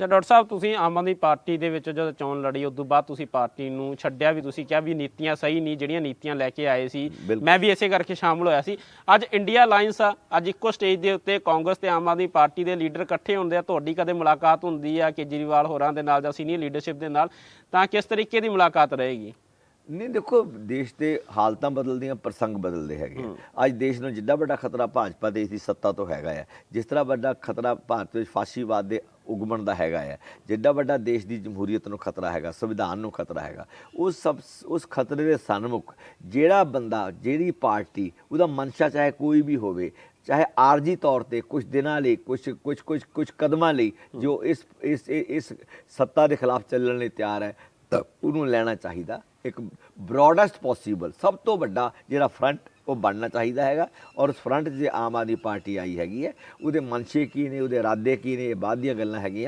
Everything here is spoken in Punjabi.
ਅੱਛਾ ਡਾਕਟਰ ਸਾਹਿਬ ਤੁਸੀਂ ਆਮ ਆਦਮੀ ਪਾਰਟੀ ਦੇ ਵਿੱਚ ਜਦੋਂ ਚੋਣ ਲੜੀ ਉਸ ਤੋਂ ਬਾਅਦ ਤੁਸੀਂ ਪਾਰਟੀ ਨੂੰ ਛੱਡਿਆ ਵੀ ਤੁਸੀਂ ਕਿਹਾ ਵੀ ਨੀਤੀਆਂ ਸਹੀ ਨਹੀਂ ਜਿਹੜੀਆਂ ਨੀਤੀਆਂ ਲੈ ਕੇ ਆਏ ਸੀ। ਮੈਂ ਵੀ ਇਸੇ ਕਰਕੇ ਸ਼ਾਮਲ ਹੋਇਆ ਸੀ ਅੱਜ ਇੰਡੀਆ ਅਲਾਈਅੰਸ ਆ ਅੱਜ ਇੱਕੋ ਸਟੇਜ ਦੇ ਉੱਤੇ ਕਾਂਗਰਸ ਤੇ ਆਮ ਆਦਮੀ ਪਾਰਟੀ ਦੇ ਲੀਡਰ ਇਕੱਠੇ ਹੁੰਦੇ ਆ ਤੁਹਾਡੀ ਕਦੇ ਮੁਲਾਕਾਤ ਹੁੰਦੀ ਆ ਕੇਜਰੀਵਾਲ ਹੋਰਾਂ ਦੇ ਨਾਲ ਜਾਂ ਸੀਨੀਅਰ ਲੀਡਰਸ਼ਿਪ ਦੇ ਨਾਲ ਤਾਂ ਕਿਸ ਤਰੀਕੇ ਦੀ ਮੁਲਾਕਾਤ ਰਹੇਗੀ ਨਹੀਂ ਦੇਖੋ ਦੇਸ਼ ਦੇ ਹਾਲਤਾਂ ਬਦਲਦੀਆਂ ਪ੍ਰਸੰਗ ਬਦਲਦੇ ਹੈਗੇ। ਅੱਜ ਦੇਸ਼ ਨੂੰ ਜਿੱਡਾ ਵੱਡਾ ਖਤਰਾ ਭਾਜਪਾ ਦੇਸ਼ ਦੀ ਸੱਤਾ ਤੋਂ ਹੈਗਾ ਹੈ ਜਿਸ ਤਰ੍ਹਾਂ ਵੱਡਾ ਖਤਰਾ ਭਾਰਤ ਵਿੱਚ ਫਾਸ਼ੀਵਾਦ ਦੇ ਉਗਮਣ ਦਾ ਹੈਗਾ ਹੈ ਜਿੱਡਾ ਵੱਡਾ ਦੇਸ਼ ਦੀ ਜਮਹੂਰੀਅਤ ਨੂੰ ਖਤਰਾ ਹੈਗਾ, ਸੰਵਿਧਾਨ ਨੂੰ ਖਤਰਾ ਹੈਗਾ ਉਸ ਸਭ ਉਸ ਖਤਰੇ ਦੇ ਸਨਮੁਖ ਜਿਹੜਾ ਬੰਦਾ, ਜਿਹੜੀ ਪਾਰਟੀ, ਉਹਦਾ ਮਨਸ਼ਾ ਚਾਹੇ ਕੋਈ ਵੀ ਹੋਵੇ, ਚਾਹੇ ਆਰਜੀ ਤੌਰ ਤੇ ਕੁਝ ਦਿਨਾਂ ਲਈ ਕੁਝ ਕੁਝ ਕੁਝ ਕੁਝ ਕਦਮਾਂ ਲਈ ਜੋ ਇਸ ਇਸ ਇਸ ਸੱਤਾ ਦੇ ਖਿਲਾਫ ਚੱਲਣ ਲਈ ਤਿਆਰ ਹੈ, ਤਾਂ ਉਹਨੂੰ ਲੈਣਾ ਚਾਹੀਦਾ ਇੱਕ ਬ੍ਰੌਡੈਸਟ ਪੋਸੀਬਲ ਸਭ ਤੋਂ ਵੱਡਾ ਜਿਹੜਾ ਫਰੰਟ ਉਹ ਬਣਨਾ ਚਾਹੀਦਾ ਹੈਗਾ। ਔਰ ਉਸ ਫਰੰਟ 'ਚ ਜੇ ਆਮ ਆਦਮੀ ਪਾਰਟੀ ਆਈ ਹੈਗੀ ਹੈ, ਉਹਦੇ ਮਨਸ਼ੇ ਕੀ ਨੇ, ਉਹਦੇ ਇਰਾਦੇ ਕੀ ਨੇ, ਇਹ ਬਾਅਦ ਦੀਆਂ ਗੱਲਾਂ ਹੈਗੀਆਂ।